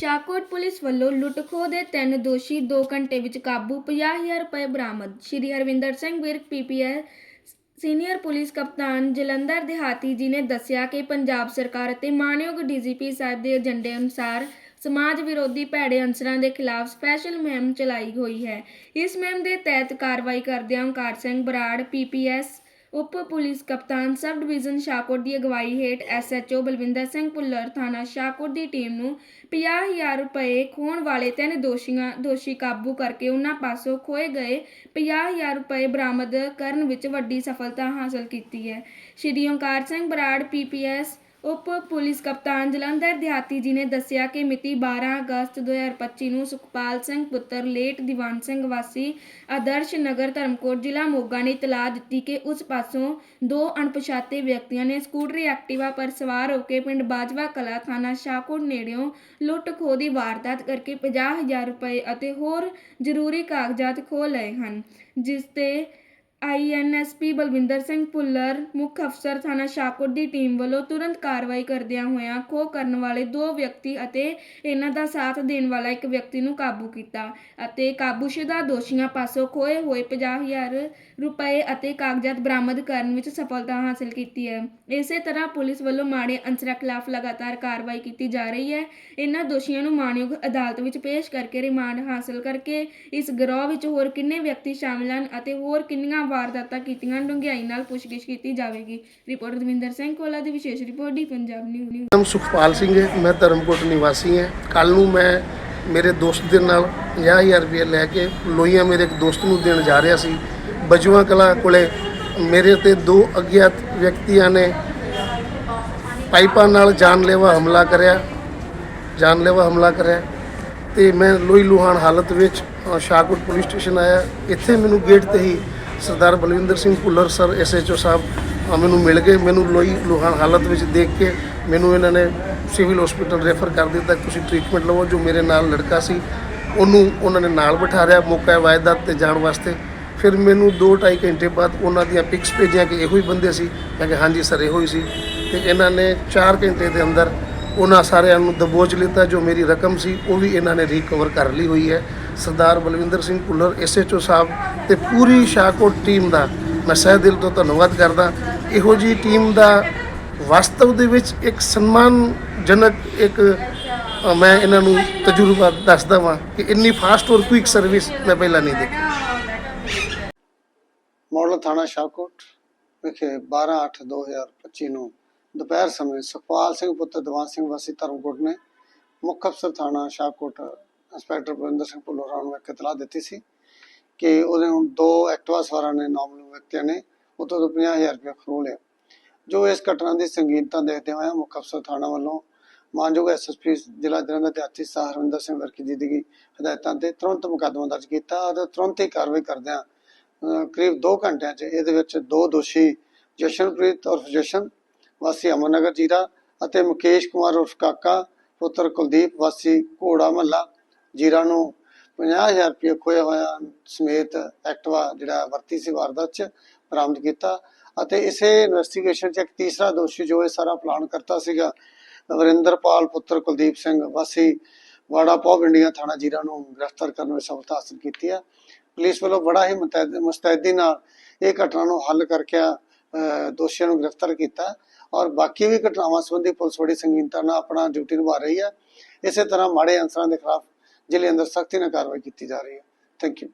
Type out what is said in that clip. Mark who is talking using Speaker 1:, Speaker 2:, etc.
Speaker 1: Shahkot police ਵੱਲੋਂ ਲੁੱਟਖੋ ਦੇ ਤਿੰਨ ਦੋਸ਼ੀ 2 ਘੰਟੇ ਵਿੱਚ ਕਾਬੂ 50000 ਰੁਪਏ ਬਰਾਮਦ। Shri Harvinder Singh Virk PPS senior police ਕਪਤਾਨ ਜਲੰਧਰ ਦਿਹਾਤੀ ਜੀ ਨੇ ਦੱਸਿਆ ਕਿ ਪੰਜਾਬ ਸਰਕਾਰ ਅਤੇ ਮਾਨਯੋਗ ਡੀਜੀਪੀ ਸਾਹਿਬ ਦੇ ਏਜੰਡੇ ਅਨੁਸਾਰ ਸਮਾਜ ਵਿਰੋਧੀ ਭੈੜੇ ਅੰਸਰਾਂ ਦੇ ਖਿਲਾਫ ਸਪੈਸ਼ਲ ਮੁਹਿੰਮ ਚਲਾਈ ਹੋਈ ਹੈ। ਇਸ ਮੁਹਿੰਮ ਦੇ ਤਹਿਤ ਕਾਰਵਾਈ ਕਰਦਿਆਂ ਓਂਕਾਰ ਸਿੰਘ ਬਰਾੜ ਪੀਪੀਐਸ ਉਪ ਪੁਲਿਸ ਕਪਤਾਨ ਸਬ ਡਿਵੀਜ਼ਨ ਸ਼ਾਹਕੋਟ ਦੀ ਅਗਵਾਈ ਹੇਠ ਐਸਐਚਓ ਬਲਵਿੰਦਰ ਸਿੰਘ ਭੁੱਲਰ ਥਾਣਾ ਸ਼ਾਹਕੋਟ ਦੀ ਟੀਮ ਨੂੰ 50000 ਰੁਪਏ ਖੋਹਣ ਵਾਲੇ ਤਿੰਨ ਦੋਸ਼ੀਆਂ, ਦੋਸ਼ੀ ਕਾਬੂ ਕਰਕੇ ਉਹਨਾਂ ਪਾਸੋਂ ਖੋਏ ਗਏ 50000 ਰੁਪਏ ਬਰਾਮਦ ਕਰਨ ਵਿੱਚ ਵੱਡੀ ਸਫਲਤਾ ਹਾਸਲ ਕੀਤੀ ਹੈ। ਸ਼੍ਰੀ ਓਂਕਾਰ ਸਿੰਘ ਬਰਾੜ ਪੀਪੀਐਸ ਉਪ ਪੁਲਿਸ ਕਪਤਾਨ ਜਲੰਧਰ ਦਿਹਾਤੀ ਜੀ ਨੇ ਦੱਸਿਆ ਕਿ ਮਿਤੀ 12 ਅਗਸਤ 2025 ਨੂੰ ਸੁਖਪਾਲ ਸਿੰਘ ਪੁੱਤਰ ਲੇਟ ਦੀਵਾਨ ਸਿੰਘ ਵਾਸੀ ਆਦਰਸ਼ ਨਗਰ ਧਰਮਕੋਟ ਜ਼ਿਲ੍ਹਾ ਮੋਗਾ ਨੇ ਇਤਲਾਹ ਦਿੱਤੀ ਕਿ ਉਸ ਪਾਸੋਂ ਦੋ ਅਣਪਛਾਤੇ ਵਿਅਕਤੀਆਂ ਨੇ ਸਕੂਟਰੀ ਐਕਟਿਵਾ ਪਰ ਸਵਾਰ ਹੋ ਕੇ ਪਿੰਡ ਬਾਜਵਾ ਕਲਾ ਥਾਣਾ ਸ਼ਾਹਕੋਟ ਨੇੜਿਓਂ ਲੁੱਟ ਖੋਹ ਦੀ ਵਾਰਦਾਤ ਕਰਕੇ 50000 ਰੁਪਏ ਅਤੇ ਹੋਰ ਜ਼ਰੂਰੀ ਕਾਗਜ਼ਾਤ ਖੋਹ ਲਏ ਹਨ, ਜਿਸ ਤੇ ਆਈਐਨਐਸਪੀ ਬਲਵਿੰਦਰ ਸਿੰਘ ਭੁੱਲਰ, ਮੁੱਖ ਅਫਸਰ ਥਾਣਾ ਸ਼ਾਹਕੋਟ ਦੀ ਟੀਮ ਵੱਲੋਂ ਤੁਰੰਤ ਕਾਰਵਾਈ ਕਰਦਿਆਂ ਹੋਇਆਂ ਖੋਹ ਕਰਨ ਵਾਲੇ ਦੋ ਵਿਅਕਤੀ ਅਤੇ ਇਹਨਾਂ ਦਾ ਸਾਥ ਦੇਣ ਵਾਲਾ ਇੱਕ ਵਿਅਕਤੀ ਨੂੰ ਕਾਬੂ ਕੀਤਾ ਅਤੇ ਕਾਬੂਸ਼ੁਦਾ ਦੋਸ਼ੀਆਂ ਪਾਸੋਂ ਖੋਏ ਹੋਏ 50000 ਰੁਪਏ ਅਤੇ ਕਾਗਜ਼ਾਤ ਬਰਾਮਦ ਕਰਨ ਵਿੱਚ ਸਫਲਤਾ ਹਾਸਲ ਕੀਤੀ ਹੈ। ਇਸੇ ਤਰ੍ਹਾਂ ਪੁਲਿਸ ਵੱਲੋਂ ਮਾੜੇ ਅੰਸਰਾਂ ਖਿਲਾਫ ਲਗਾਤਾਰ ਕਾਰਵਾਈ ਕੀਤੀ ਜਾ ਰਹੀ ਹੈ। ਇਹਨਾਂ ਦੋਸ਼ੀਆਂ ਨੂੰ ਮਾਣਯੋਗ ਅਦਾਲਤ ਵਿੱਚ ਪੇਸ਼ ਕਰਕੇ ਰਿਮਾਂਡ ਹਾਸਲ ਕਰਕੇ ਇਸ ਗਰੋਹ ਵਿੱਚ ਹੋਰ ਕਿੰਨੇ ਵਿਅਕਤੀ ਸ਼ਾਮਲ ਹਨ ਅਤੇ ਹੋਰ ਕਿੰਨੀਆਂ ਵਾਰਦਾਤਾਂ ਕੀਤੀਆਂ ਡੂੰਘਾਈ ਨਾਲ ਪੁੱਛਗਿੱਛ ਕੀਤੀ ਜਾਵੇਗੀ। ਰਿਪੋਰਟ ਦਵਿੰਦਰ ਸਿੰਘ ਕੋਲਾ ਦੀ ਵਿਸ਼ੇਸ਼ ਰਿਪੋਰਟ ਡੀ ਪੰਜਾਬ ਨਿਊਜ਼।
Speaker 2: ਨਾਮ ਸੁਖਪਾਲ ਸਿੰਘ ਹੈ, ਮੈਂ ਧਰਮਕੋਟ ਨਿਵਾਸੀ ਹਾਂ। ਕੱਲ ਨੂੰ ਮੈਂ ਮੇਰੇ ਦੋਸਤ ਦੇ ਨਾਲ 50000 ਰੁਪਏ ਲੈ ਕੇ ਲੋਈਆਂ ਮੇਰੇ ਇੱਕ ਦੋਸਤ ਨੂੰ ਦੇਣ ਜਾ ਰਿਹਾ ਸੀ। ਬਜੂਆ ਕਲਾ ਕੋਲੇ ਮੇਰੇ ਤੇ ਦੋ ਅਗਿਆਤ ਵਿਅਕਤੀਆਂ ਨੇ ਪਾਈਪਾਂ ਨਾਲ ਜਾਨਲੇਵਾ ਹਮਲਾ ਕਰਿਆ, ਜਾਨਲੇਵਾ ਹਮਲਾ ਕਰਿਆ ਤੇ ਮੈਂ ਲੋਈ ਲੁਹਾਨ ਹਾਲਤ ਵਿੱਚ ਸ਼ਾਹਕੋਟ ਪੁਲਿਸ ਸਟੇਸ਼ਨ ਆਇਆ। ਇੱਥੇ ਮੈਨੂੰ ਗੇਟ ਤੇ ਹੀ ਸਰਦਾਰ ਬਲਵਿੰਦਰ ਸਿੰਘ ਭੁੱਲਰ ਸਰ ਐਸਐਚਓ ਸਾਹਿਬ ਮੈਨੂੰ ਮਿਲ ਗਏ, ਮੈਨੂੰ ਲੋਈ ਲੁਹਾਨ ਹਾਲਤ ਵਿੱਚ ਦੇਖ ਕੇ ਮੈਨੂੰ ਇਹਨਾਂ ਨੇ ਸਿਵਲ ਹਸਪੀਟਲ ਰੈਫਰ ਕਰ ਦਿੱਤਾ ਤੁਸੀਂ ਟ੍ਰੀਟਮੈਂਟ ਲਵੋ। ਜੋ ਮੇਰੇ ਨਾਲ ਲੜਕਾ ਸੀ, ਉਹਨੂੰ ਉਹਨਾਂ ਨੇ ਨਾਲ ਬਿਠਾ ਬਿਠਾਰਿਆ ਮੌਕਾ ਵਾਇਦਾਤ ਤੇ ਜਾਣ ਵਾਸਤੇ। ਫਿਰ ਮੈਨੂੰ 2.5 ਘੰਟੇ ਬਾਅਦ ਉਹਨਾਂ ਦੀਆਂ ਪਿਕਸ ਭੇਜੀਆਂ ਕਿ ਇਹੋ ਹੀ ਬੰਦੇ ਸੀ। ਮੈਂ ਕਿਹਾ, ਹਾਂਜੀ ਸਰ, ਇਹੋ ਹੀ ਸੀ। ਤੇ ਇਹਨਾਂ ਨੇ 4 ਘੰਟੇ ਦੇ ਅੰਦਰ ਉਹਨਾਂ ਸਾਰਿਆਂ ਨੂੰ ਦਬੋਚ ਲਿੱਤਾ, ਜੋ ਮੇਰੀ ਰਕਮ ਸੀ, ਉਹ ਵੀ ਇਹਨਾਂ ਨੇ ਰਿਕਵਰ ਕਰ ਲਈ ਹੋਈ ਹੈ। ਸਰਦਾਰ ਬਲਵਿੰਦਰ ਸਿੰਘ ਭੁੱਲਰ ਐਸਐਚਓ ਸਾਹਿਬ ਤੇ ਪੂਰੀ ਸ਼ਾਹਕੋਟ ਟੀਮ ਦਾ ਮੈਂ ਸਹਿ ਦਿਲ ਤੋਂ ਧੰਨਵਾਦ ਕਰਦਾ। ਇਹੋ ਜੀ ਟੀਮ ਦਾ ਵਾਸਤਵ ਦੇ ਵਿੱਚ ਇੱਕ ਸਨਮਾਨਜਨਕ ਇੱਕ ਮੈਂ ਇਹਨਾਂ ਨੂੰ ਤਜਰਬਾ ਦੱਸਦਾ ਵਾਂ ਕਿ ਇੰਨੀ ਫਾਸਟ ਔਰ ਕੁਇਕ ਸਰਵਿਸ ਮੈਂ ਪਹਿਲਾਂ ਨਹੀਂ ਦੇਖੀ।
Speaker 3: ਮਾਡਲ ਥਾਣਾ ਸ਼ਾਹਕੋਟ ਵਿਖੇ 12/8/2025 ਨੂੰ ਦੁਪਹਿਰ ਸਮੇਂ ਸੁਖਪਾਲ ਸਿੰਘ ਪੁੱਤਰ ਦੀਵਾਨ ਸਿੰਘ ਵਾਸੀ ਧਰਮਕੋਟ ਨੇ ਮੁੱਖ ਅਫਸਰ ਥਾਣਾ ਸ਼ਾਹਕੋਟ ਇੰਸਪੈਕਟਰ ਬਰਿੰਦਰ ਸਿੰਘ ਭੁੱਲੋਰਾ ਨੂੰ ਇੱਕ ਇਤਲਾਹ ਦਿੱਤੀ ਸੀ ਕਿ ਉਹਦੇ ਹੁਣ ਦੋ ਐਕਟਿਵਾ ਸਵਾਰਾਂ ਨੇ ਨਾਮਲੂਮ ਵਿਅਕਤੀਆਂ ਨੇ ਉਤੋਂ ਤੋਂ 50000 ਰੁਪਏ ਖੋਹ ਲਿਆ। ਜੋ ਇਸ ਘਟਨਾ ਦੀ ਸੰਗੀਨਤਾ ਦੇਖਦੇ ਹੋਏ ਮੁੱਖ ਅਫਸਰ ਥਾਣਾ ਵੱਲੋਂ ਮਾਨਯੋਗ ਐਸਐਸਪੀ ਜ਼ਿਲ੍ਹਾ ਜਲੰਧਰ ਦੇ ਆਤੀ ਹਰਵਿੰਦਰ ਸਿੰਘ ਵਰਕੀ ਜੀ ਦੀ ਹਦਾਇਤਾਂ ਤੇ ਤੁਰੰਤ ਮੁਕੱਦਮਾ ਦਰਜ ਕੀਤਾ ਅਤੇ ਤੁਰੰਤ ਹੀ ਕਾਰਵਾਈ ਕਰਦਿਆਂ ਕਰੀਬ 2 ਘੰਟਿਆਂ 'ਚ ਇਹਦੇ ਵਿੱਚ ਦੋ ਦੋਸ਼ੀ ਜਸ਼ਨਪ੍ਰੀਤ ਉਰਫ ਜਸ਼ਨ, ਵਾਸੀ ਅਮਨਗਰ ਜੀਰਾ ਅਤੇ ਮੁਕੇਸ਼ ਕੁਮਾਰ ਉਰਫ ਕਾਕਾ, ਪੁੱਤਰ ਕੁਲਦੀਪ, ਵਾਸੀ ਘੋੜਾ ਮਹੱਲਾ ਜੀਰਾ ਨੂੰ 50000 ਰੁਪਏ ਖੋਇਆ ਹੋਇਆ ਸਮੇਤ ਐਕਟਿਵਾ ਜਿਹੜਾ ਵਰਤੀ ਸੀ ਵਾਰਦਾਤ 'ਚ ਬਰਾਮਦ ਕੀਤਾ ਅਤੇ ਇਸੇ ਇਨਵੈਸਟੀਗੇਸ਼ਨ 'ਚ ਇੱਕ ਤੀਸਰਾ ਦੋਸ਼ੀ ਜੋ ਇਹ ਸਾਰਾ ਪਲਾਨ ਕਰਤਾ ਸੀਗਾ, ਵਰਿੰਦਰਪਾਲ ਪੁੱਤਰ ਕੁਲਦੀਪ ਸਿੰਘ ਵਾਸੀ ਵਾੜਾ ਪੌਬ ਥਾਣਾ ਜੀਰਾ ਨੂੰ ਗ੍ਰਿਫਤਾਰ ਕਰਨ ਵਿੱਚ ਸਫਲਤਾ ਹਾਸਲ ਕੀਤੀ ਹੈ ਪੁਲਿਸ ਵੱਲੋਂ ਬੜਾ ਹੀ ਮੁਸਤੈਦੀ ਨਾਲ ਇਹ ਘਟਨਾ ਨੂੰ ਹੱਲ ਕਰਕੇ ਦੋਸ਼ੀਆਂ ਨੂੰ ਗ੍ਰਿਫਤਾਰ ਕੀਤਾ ਔਰ ਬਾਕੀ ਵੀ ਘਟਨਾਵਾਂ ਸੰਬੰਧੀ ਪੁਲਿਸ ਬੜੀ ਸੰਗੀਨਤਾ ਨਾਲ ਆਪਣਾ ਡਿਊਟੀ ਨਿਭਾ ਰਹੀ ਹੈ ਇਸੇ ਤਰ੍ਹਾਂ ਮਾੜੇ ਅਨਸਰਾਂ ਦੇ ਖਿਲਾਫ ਜ਼ਿਲ੍ਹੇ ਅੰਦਰ ਸਖਤੀ ਨਾਲ ਕਾਰਵਾਈ ਕੀਤੀ ਜਾ ਰਹੀ ਹੈ। Thank you